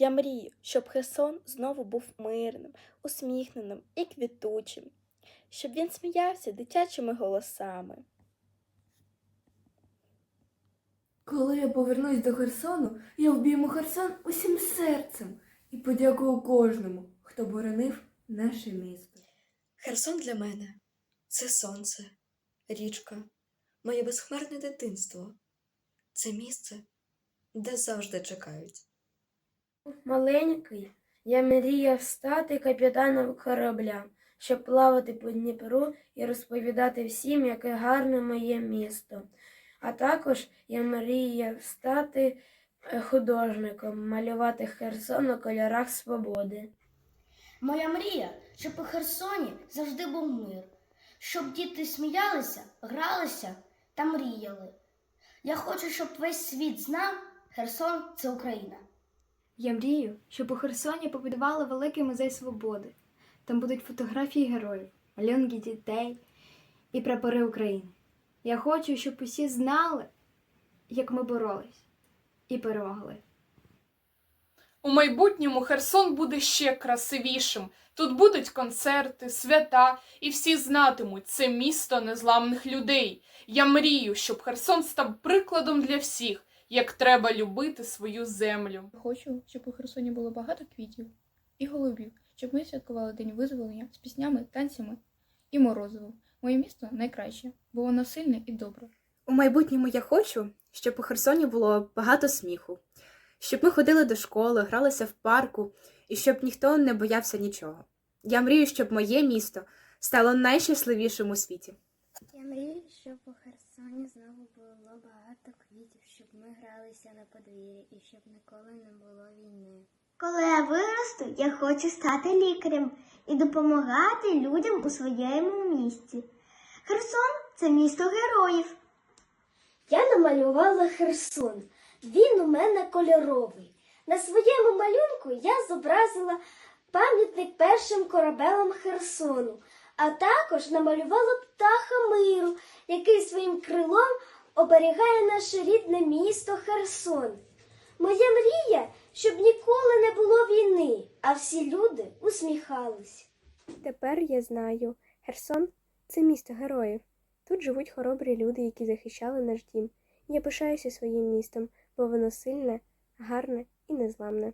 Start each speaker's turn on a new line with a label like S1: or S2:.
S1: Я мрію, щоб Херсон знову був мирним, усміхненим і квітучим, щоб він сміявся дитячими голосами.
S2: Коли я повернусь до Херсону, я обійму Херсон усім серцем і подякую кожному, хто боронив наше місто.
S3: Херсон для мене це сонце, річка, моє безхмарне дитинство. Це місце, де завжди чекають.
S4: Маленький, я мріяв стати капітаном корабля, щоб плавати по Дніпру і розповідати всім, яке гарне моє місто. А також я мріяв стати е, художником, малювати Херсон у кольорах свободи.
S5: Моя мрія, щоб у Херсоні завжди був мир, щоб діти сміялися, гралися та мріяли. Я хочу, щоб весь світ знав, Херсон це Україна.
S6: Я мрію, щоб у Херсоні побудували великий музей свободи. Там будуть фотографії героїв, малюнки дітей і прапори України. Я хочу, щоб усі знали, як ми боролись і перемогли.
S7: У майбутньому Херсон буде ще красивішим. Тут будуть концерти, свята, і всі знатимуть це місто незламних людей. Я мрію, щоб Херсон став прикладом для всіх, як треба любити свою землю.
S8: Хочу, щоб у Херсоні було багато квітів і голубів, щоб ми святкували День визволення з піснями, танцями і морозивом. Моє місто найкраще, бо воно сильне і добре.
S9: У майбутньому я хочу, щоб у Херсоні було багато сміху, щоб ми ходили до школи, гралися в парку і щоб ніхто не боявся нічого. Я мрію, щоб моє місто стало найщасливішим у світі.
S10: Я мрію, щоб у Херсоні знову було багато квітів, щоб ми гралися на подвір'ї і щоб ніколи не було війни.
S11: Коли я виросту, я хочу стати лікарем і допомагати людям у своєму місті. Херсон це місто героїв.
S5: Я намалювала Херсон. Він у мене кольоровий. На своєму малюнку я зобразила пам'ятник першим корабелам Херсону, а також намалювала птаха миру, який своїм крилом оберігає наше рідне місто Херсон. Моя мрія, щоб ніколи не було війни, а всі люди усміхались.
S1: Тепер я знаю, Херсон це місто героїв. Тут живуть хоробрі люди, які захищали наш дім. Я пишаюся своїм містом, бо воно сильне, гарне і незламне.